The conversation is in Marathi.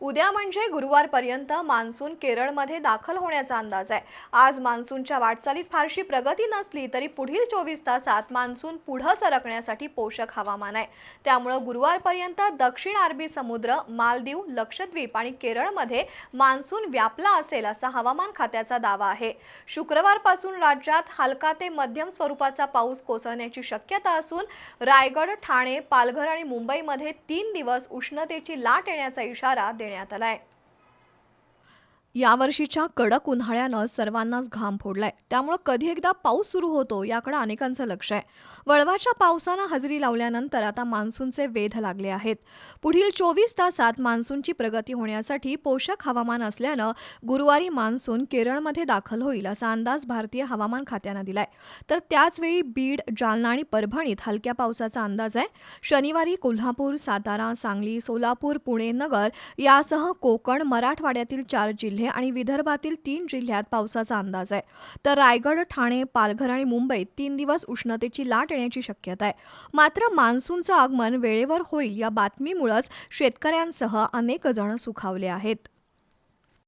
उद्या म्हणजे गुरुवारपर्यंत मान्सून केरळमध्ये दाखल होण्याचा अंदाज आहे. आज मान्सूनच्या वाटचालीत फारशी प्रगती नसली तरी पुढील चोवीस तासात मान्सून पुढं सरकण्यासाठी पोषक हवामान आहे. त्यामुळं गुरुवारपर्यंत दक्षिण अरबी समुद्र मालदीव लक्षद्वीप आणि केरळमध्ये मान्सून व्यापला असेल असा हवामान खात्याचा दावा आहे. शुक्रवारपासून राज्यात हलका ते मध्यम स्वरूपाचा पाऊस कोसळण्याची शक्यता असून रायगड ठाणे पालघर आणि मुंबईमध्ये तीन दिवस उष्णतेची लाट येण्याचा इशारा देण्यात にあたらい。यावर्षीच्या कडक उन्हाळ्यानं सर्वांनाच घाम फोडलाय. त्यामुळं कधी एकदा पाऊस सुरू होतो याकडे अनेकांचं लक्ष आहे. वळवाच्या पावसानं हजेरी लावल्यानंतर आता मान्सूनचे वेध लागले आहेत. पुढील चोवीस तासात मान्सूनची प्रगती होण्यासाठी पोषक हवामान असल्यानं गुरुवारी मान्सून केरळमध्ये दाखल होईल असा अंदाज भारतीय हवामान खात्यानं दिलाय. तर त्याचवेळी बीड जालना आणि परभणीत हलक्या पावसाचा अंदाज आहे. शनिवारी कोल्हापूर सातारा सांगली सोलापूर पुणे नगर यासह कोकण मराठवाड्यातील चार जिल्हे जिल्हे आणि विदर्भातील तीन जिल्ह्यात पावसाचा अंदाज आहे. तर रायगड ठाणे पालघर आणि मुंबईत तीन दिवस उष्णतेची लाट येण्याची शक्यता आहे. मात्र मान्सूनचं आगमन वेळेवर होईल या बातमीमुळंच शेतकऱ्यांसह अनेक जण सुखावले आहेत.